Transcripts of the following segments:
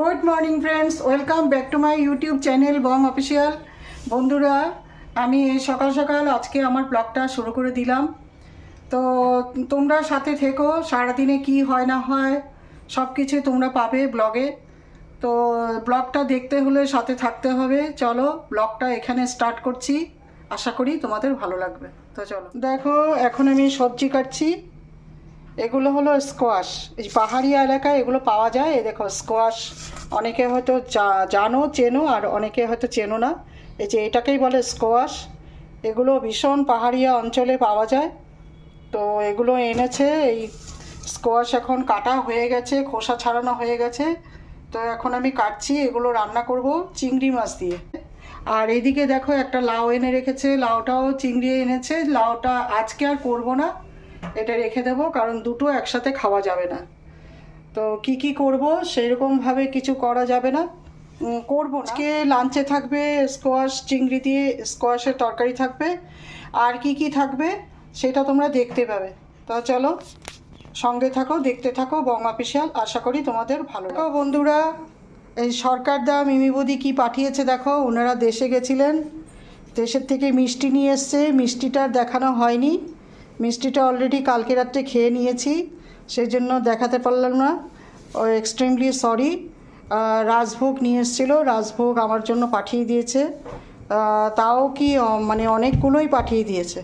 Good morning friends welcome back to my YouTube channel Bong official বন্ধুরা, আমি সকাল সকাল আজকে আমার ব্লগটা শুরু করে দিলাম। তো তোমরা সাথে থেকো, সারাদিনে কি হয় না হয় সব কিছু তোমরা পাবে ব্লগে। তো ব্লগটা দেখতে হলে সাথে থাকতে হবে। চলো, ব্লগটা এখানে স্টার্ট করছি। আশা করি তোমাদের ভালো লাগবে। তো চলো। দেখো, এখন আমি সবজি কাটছি। এগুলো হলো স্কোয়াশ এই পাহাড়ি এলাকায় এগুলো পাওয়া যায়। এই দেখো স্কোয়াশ অনেকে হয়তো জানো, চেনো, আর অনেকে হয়তো চেনো না। এই যে এটাকেই বলে স্কোয়াশ এগুলো ভীষণ পাহাড়িয়া অঞ্চলে পাওয়া যায়। তো এগুলো এনেছে, এই স্কোয়াশ এখন কাটা হয়ে গেছে, খোসা ছাড়ানো হয়ে গেছে। তো এখন আমি কাটছি, এগুলো রান্না করব চিংড়ি মাছ দিয়ে। আর এদিকে দেখো একটা লাউ এনে রেখেছে, লাউটাও চিংড়ি এনেছে। লাউটা আজকে আর করব না। এটা রেখে দেবো, কারণ দুটো একসাথে খাওয়া যাবে না। তো কি কি করব, সেইরকমভাবে কিছু করা যাবে না। করব আজকে লাঞ্চে থাকবে স্কোয়াশ চিংড়ি দিয়ে স্কোয়াশের তরকারি থাকবে। আর কি কি থাকবে, সেটা তোমরা দেখতে পাবে। তো চলো, সঙ্গে থাকো, দেখতে থাকো বং অফিসিয়াল আশা করি তোমাদের ভালো। বন্ধুরা, এই সরকার দা মিমি বৌদি কী পাঠিয়েছে দেখো, ওনারা দেশে গেছিলেন। দেশের থেকে মিষ্টি নিয়ে এসছে, মিষ্টিটা দেখানো হয়নি। মিষ্টিটা অলরেডি কালকে রাত্রে খেয়ে নিয়েছি সেই জন্য দেখাতে পারলাম না। ও এক্সট্রিমলি সরি রাজভোগ নিয়ে এসেছিল রাজভোগ আমার জন্য পাঠিয়ে দিয়েছে। তাও কি মানে অনেকগুলোই পাঠিয়ে দিয়েছে।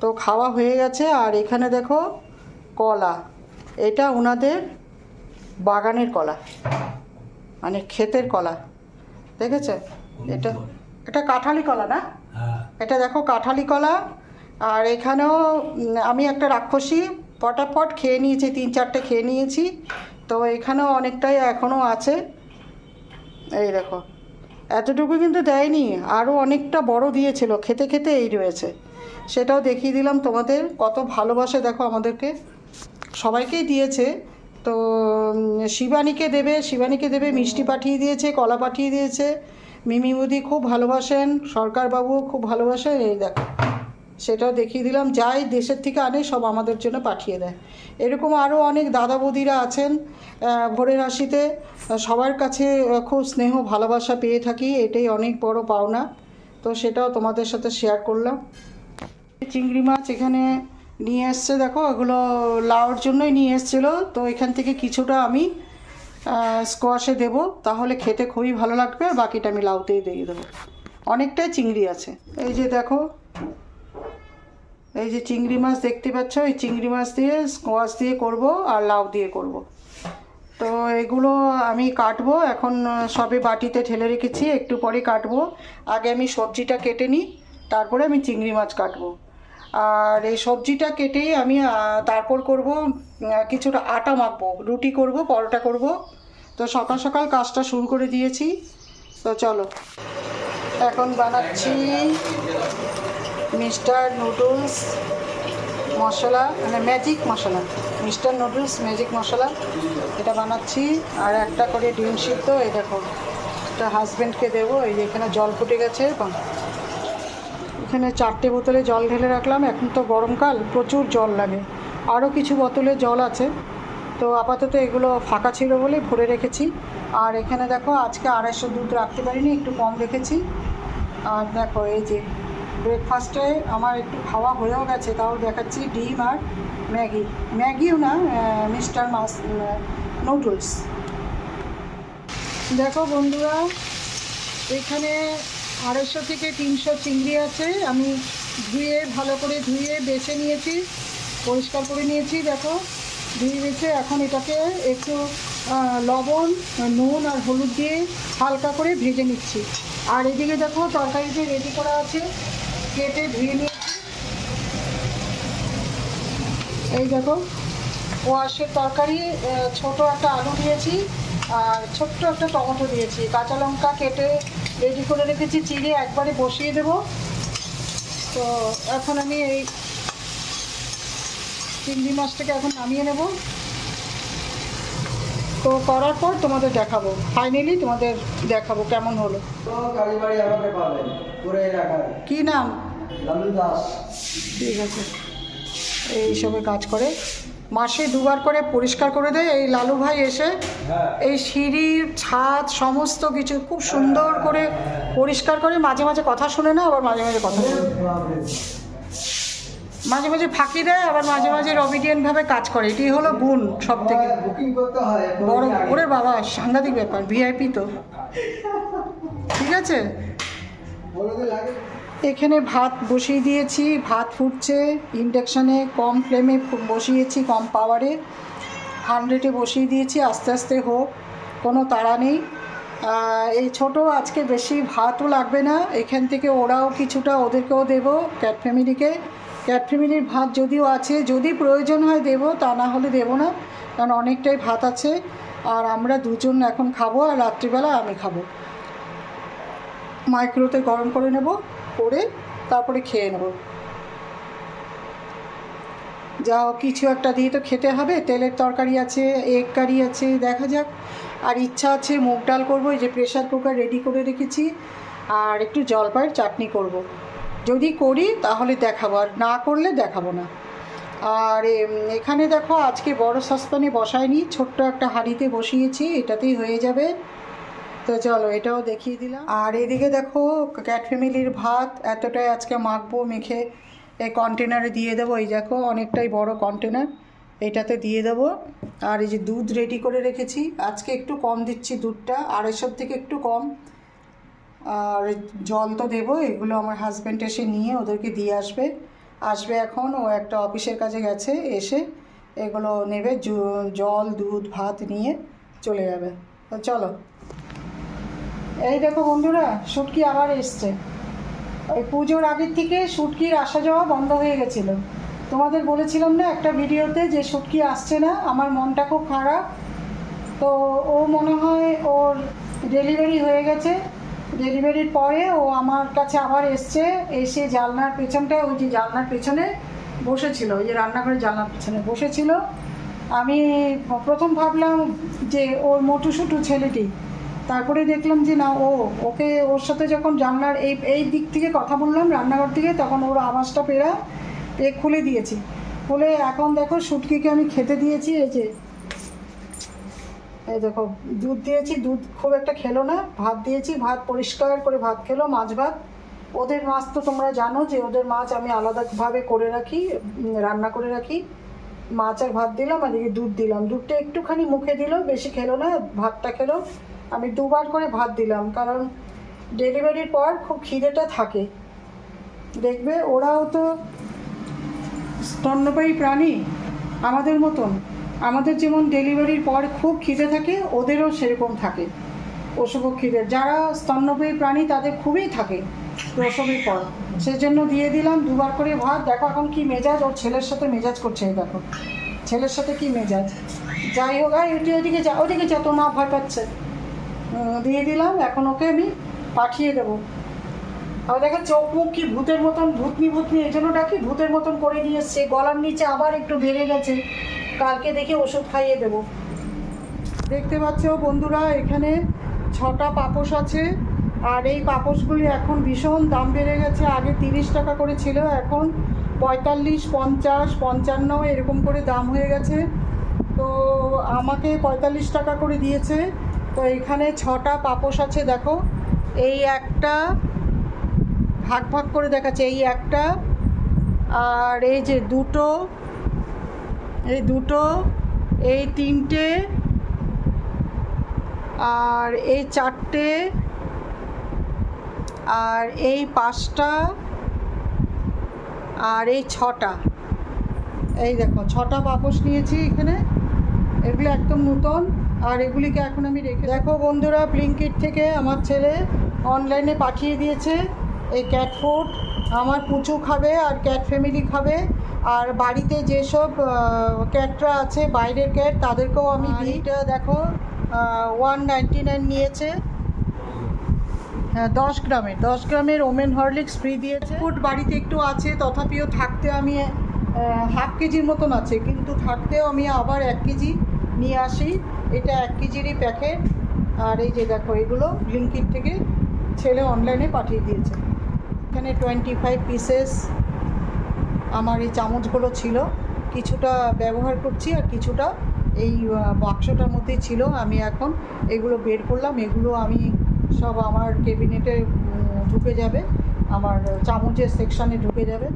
তো খাওয়া হয়ে গেছে আর এখানে দেখো কলা। এটা ওনাদের বাগানের কলা মানে ক্ষেতের কলা। দেখেছে? এটা এটা কাঁঠালি কলা না? হ্যাঁ। এটা দেখো কাঁঠালি কলা আর এখানেও আমি একটা রাক্ষসী পটাপট খেয়ে নিয়েছি, তিন চারটে খেয়ে নিয়েছি। তো এখানেও অনেকটাই এখনও আছে। এই দেখো, এতটুকু কিন্তু দেয়নি, আরও অনেকটা বড় দিয়েছিল, খেতে খেতে এই রয়েছে। সেটাও দেখিয়ে দিলাম তোমাদের, কত ভালোবাসে দেখো আমাদেরকে। সবাইকেই দিয়েছে, তো শিবানীকে দেবে শিবানীকে দেবে, মিষ্টি পাঠিয়ে দিয়েছে, কলা পাঠিয়ে দিয়েছে। মিমি মুদি খুব ভালোবাসেন, সরকারবাবুও খুব ভালোবাসেন, এই দেখো। সেটাও দেখিয়ে দিলাম। যাই দেশের থেকে আনে, সব আমাদের জন্য পাঠিয়ে দেয়। এরকম আরও অনেক দাদা বৌদিরা আছেন ভোরের হাসিতে। সবার কাছে খুব স্নেহ, ভালোবাসা পেয়ে থাকি, এটাই অনেক বড় পাওনা। তো সেটাও তোমাদের সাথে শেয়ার করলাম। চিংড়ি মাছ এখানে নিয়ে এসছে, দেখো, এগুলো লাউর জন্যই নিয়ে এসেছিল। তো এখান থেকে কিছুটা আমি স্কোয়াশে দেবো। তাহলে খেতে খুবই ভালো লাগবে, আর বাকিটা আমি লাউতেই দিয়ে দেবো। অনেকটাই চিংড়ি আছে। এই যে দেখো এই যে চিংড়ি মাছ দেখতে পাচ্ছ, এই চিংড়ি মাছ দিয়ে, স্কোয়াশ দিয়ে করব আর লাউ দিয়ে করব। তো এগুলো আমি কাটবো, এখন সবে বাটিতে ঠেলে রেখেছি, একটু পরে কাটবো। আগে আমি সবজিটা কেটে নিই, তারপরে আমি চিংড়ি মাছ কাটবো। আর এই সবজিটা কেটেই আমি তারপর করব কিছুটা আটা মাখবো, রুটি করব, পরোটা করব। তো সকাল সকাল কাজটা শুরু করে দিয়েছি। তো চলো, এখন বানাচ্ছি মিস্টার নুডলস মশলা মানে ম্যাজিক মশলা। মিস্টার নুডলস ম্যাজিক মশলা। এটা বানাচ্ছি, আর একটা করে ডিম সিদ্ধ, এই দেখো। এটা হাজব্যান্ডকে দেবো, এই এখানে জল ফুটে গেছে, এবং এখানে চারটে বোতলে জল ঢেলে রাখলাম। এখন তো গরমকাল, প্রচুর জল লাগে। আরও কিছু বোতলে জল আছে। তো আপাতত এগুলো ফাঁকা ছিল বলে ভরে রেখেছি। আর এখানে দেখো, আজকে আড়াইশো দুধ রাখতে পারিনি, একটু কম রেখেছি। আর দেখো, এই যে ব্রেকফাস্টে আমার একটু খাওয়া হয়েও গেছে, তাও দেখাচ্ছি ডিম আর ম্যাগি। ম্যাগিও না মিস্টার মাস নুডলস। দেখো বন্ধুরা, এখানে আড়াইশো থেকে তিনশো চিংড়ি আছে, আমি ধুয়ে, ভালো করে ধুয়ে বেছে নিয়েছি, পরিষ্কার করে নিয়েছি, দেখো। ধুয়ে বেছে এখন এটাকে একটু লবণ, নুন আর হলুদ দিয়ে হালকা করে ভেজে নিচ্ছি। আর এদিকে দেখো, তরকারিতে রেডি করা আছে কেটে ধুয়ে নিয়েছি। এই দেখো ওয়াশের তরকারি ছোট একটা আলু দিয়েছি আর ছোট্ট একটা টমেটো দিয়েছি। কাঁচা লঙ্কা কেটে রেডি করে রেখেছি চিড়ে একবারে বসিয়ে দেব। তো এখন আমি এই চিংড়ি মাছটাকে এখন নামিয়ে নেব। তো করার পর তোমাদের দেখাবো। ফাইনালি তোমাদের দেখাবো কেমন হলো। কি নাম? ঠিক আছে। এইসবে কাজ করে। মাসে দুবার করে পরিষ্কার করে দেয়। এই লালু ভাই এসে হ্যাঁ। এই সিঁড়ির ছাদ সমস্ত কিছু খুব সুন্দর করে পরিষ্কার করে মাঝে মাঝে কথা শুনে না আবার মাঝে মাঝে কথা শুনে মাঝে মাঝে ফাঁকি দেয় আবার মাঝে মাঝে রবিডিয়ান ভাবে কাজ করে। এটি হলো গুণ সব থেকে বড় ওরে বাবা সাংঘাতিক ব্যাপার ভিআইপি তো। ঠিক আছে? এখানে ভাত বসিয়ে দিয়েছি, ভাত ফুটছে ইন্ডাকশানে কম ফ্লেমে বসিয়েছি কম পাওয়ারে হান্ড্রেডে বসিয়ে দিয়েছি, আস্তে আস্তে হোক, কোনো তাড়া নেই। এই ছোট আজকে বেশি ভাতও লাগবে না, এখান থেকে ওরাও কিছুটা ওদেরকেও দেবো ক্যাট ফ্যামিলিকে ক্যাট ফ্যামিলির ভাত যদিও আছে, যদি প্রয়োজন হয় দেবো, তা না হলে দেবো না, কারণ অনেকটাই ভাত আছে। আর আমরা দুজন এখন খাব, আর রাত্রিবেলা আমি খাব। মাইক্রোতে গরম করে নেব। করে তারপরে খেয়ে নেব। যা কিছু একটা দিয়ে তো খেতে হবে। তেলের তরকারি আছে এগ কারি আছে, দেখা যাক। আর ইচ্ছা আছে মুগ ডাল করব, এই যে প্রেশার কুকার রেডি করে রেখেছি। আর একটু জলপাইয়ের চাটনি করব। যদি করি, তাহলে দেখাবো। আর না করলে দেখাবো না। আর এখানে দেখো, আজকে বড় সসপ্যানে বসায়নি ছোট্ট একটা হাঁড়িতে বসিয়েছি, এটাতেই হয়ে যাবে। তো চলো, এটাও দেখিয়ে দিলাম। আর এদিকে দেখো ক্যাট ফ্যামিলির ভাত এতটাই আজকে মাখবো, মেখে এই কন্টেনারে দিয়ে দেবো। এই দেখো, অনেকটাই বড় কন্টেনার এটাতে দিয়ে দেবো। আর এই যে দুধ রেডি করে রেখেছি, আজকে একটু কম দিচ্ছি দুধটা, আড়াইশোর থেকে একটু কম। আর জল তো দেবো, এগুলো আমার হাজব্যান্ড এসে নিয়ে ওদেরকে দিয়ে আসবে। আসবে এখন, ও একটা অফিসের কাজে গেছে, এসে এগুলো নেবে জল, দুধ, ভাত নিয়ে চলে যাবে। তো চলো। এই দেখো বন্ধুরা, শুটকি আবার এসছে। ওই পুজোর আগের থেকে শুটকির আসা যাওয়া বন্ধ হয়ে গেছিল। তোমাদের বলেছিলাম না একটা ভিডিওতে যে শুটকি আসছে না, আমার মনটা খুব খারাপ। তো ও মনে হয় ওর ডেলিভারি হয়ে গেছে। ডেলিভারির পরে ও আমার কাছে আবার এসছে, এসে জানলার পেছনটায়, ওই যে জানলার পেছনে বসেছিল, ওই যে রান্নাঘরের জানলার পেছনে বসেছিল। আমি প্রথম ভাবলাম যে ওর মোটু সুটু ছেলেটি তারপরে দেখলাম যে না, ও, ওকে ওর সাথে যখন জানলার এই এই দিক থেকে কথা বললাম, রান্নাঘর থেকে, তখন ওর আওয়াজটা পেরা, এ খুলে দিয়েছি। খুলে এখন দেখো শুটকিকে আমি খেতে দিয়েছি, এই যে, এই দেখো, দুধ দিয়েছি, দুধ খুব একটা খেলো না, ভাত দিয়েছি, ভাত পরিষ্কার করে ভাত খেলো, মাছ ভাত। ওদের মাছ তো তোমরা জানো যে ওদের মাছ আমি আলাদাভাবে করে রাখি রান্না করে রাখি। মাছ আর ভাত দিলাম, আর দুধ দিলাম। দুধটা একটুখানি মুখে দিল, বেশি খেলো না, ভাতটা খেলো। আমি দুবার করে ভাত দিলাম, কারণ ডেলিভারির পর খুব খিদেটা থাকে। দেখবে ওরাও তো স্তন্যপায়ী প্রাণী, আমাদের মতন। আমাদের যেমন ডেলিভারির পর খুব খিদে থাকে, ওদেরও সেরকম থাকে খিদে। যারা স্তন্যপায়ী প্রাণী, তাদের খুবই থাকে প্রসবের পর। সেজন্য দিয়ে দিলাম, দুবার করে ভাত। দেখো এখন কি মেজাজ, ওর ছেলের সাথে মেজাজ করছে দেখো। ছেলের সাথে কি মেজাজ? যাই হোক আর ওইদিকে যা, ওদিকে যা, তোর মা ভয় পাচ্ছে। দিয়ে দিলাম। এখন ওকে আমি পাঠিয়ে দেবো। আর দেখো চোখ মুখ কি ভূতের মতন, ভূতনি ভূতনি, এই জন্য ডাকি ভূতের মতন করে নিয়ে এসছে। গলার নিচে আবার একটু বেড়ে গেছে। কালকে দেখে ওষুধ খাইয়ে দেবো। দেখতে পাচ্ছ বন্ধুরা, এখানে ছটা পাপোশ আছে। আর এই পাপোশগুলি এখন ভীষণ দাম বেড়ে গেছে। আগে তিরিশ টাকা করে ছিল, এখন পঁয়তাল্লিশ, পঞ্চাশ, পঞ্চান্ন, এরকম করে দাম হয়ে গেছে। তো আমাকে পঁয়তাল্লিশ টাকা করে দিয়েছে। তো এখানে ছটা পাপোশ আছে, দেখো। এই একটা ভাগ ভাগ করে দেখাচ্ছে, এই একটা, আর এই যে দুটো, এই দুটো, এই তিনটে, আর এই চারটে, আর এই পাঁচটা, আর এই ছটা। এই দেখো, ছটা পাপোশ নিয়েছি এখানে। এগুলো একদম নতুন। আর এগুলিকে এখন আমি রেখে দেখো বন্ধুরা ব্লিঙ্কিট থেকে আমার ছেলে অনলাইনে পাঠিয়ে দিয়েছে এই ক্যাট ফুড আমার পুচু খাবে আর ক্যাট ফ্যামিলি খাবে। আর বাড়িতে যেসব ক্যাটরা আছে বাইরের ক্যাট তাদেরকেও আমি এটা দেখো ওয়ান নাইনটি নাইন নিয়েছে। হ্যাঁ দশ গ্রামের দশ গ্রামের ওমেন হরলিক্স ফ্রি দিয়েছে। ফুড বাড়িতে একটু আছে তথাপিও থাকতে আমি হাফ কেজির মতন আছে কিন্তু থাকতেও আমি আবার এক কেজি নিয়ে আসি। এটা এক কেজিরই প্যাকেট। আর এই যে দেখো, এগুলো ব্লিঙ্কিট থেকে ছেলে অনলাইনে পাঠিয়ে দিয়েছে। এখানে টোয়েন্টি ফাইভ পিসেস আমার এই চামচগুলো ছিল। কিছুটা ব্যবহার করছি আর কিছুটা এই বাক্সটার মধ্যেই ছিল। আমি এখন এগুলো বের করলাম। এগুলো আমি সব আমার কেবিনেটে ঢুকে যাবে। আমার চামচের সেকশানে ঢুকে যাবে।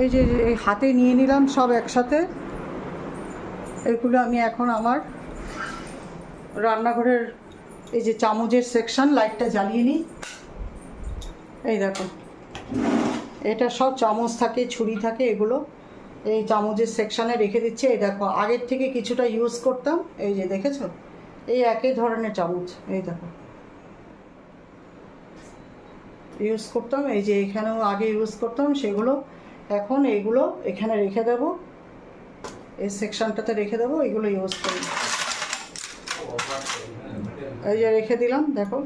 এই যে হাতে নিয়ে নিলাম সব একসাথে। এগুলো আমি এখন আমার রান্নাঘরের এই যে চামচের সেকশন লাইটটা জ্বালিয়ে নিই। এই দেখো, এটা সব চামচ থাকে, ছুরি থাকে, এগুলো এই চামচের সেকশানে রেখে দিচ্ছে। এই দেখো, আগের থেকে কিছুটা ইউজ করতাম, এই যে দেখেছ? এই একই ধরনের চামচ, এই দেখো। ইউজ করতাম, এই যে এখানেও আগে ইউজ করতাম, সেগুলো এখন এইগুলো এখানে রেখে দেবো। এই সেকশনটাতে রেখে দেবো এগুলো ইউজ করি। এই যে রেখে দিলাম দেখো।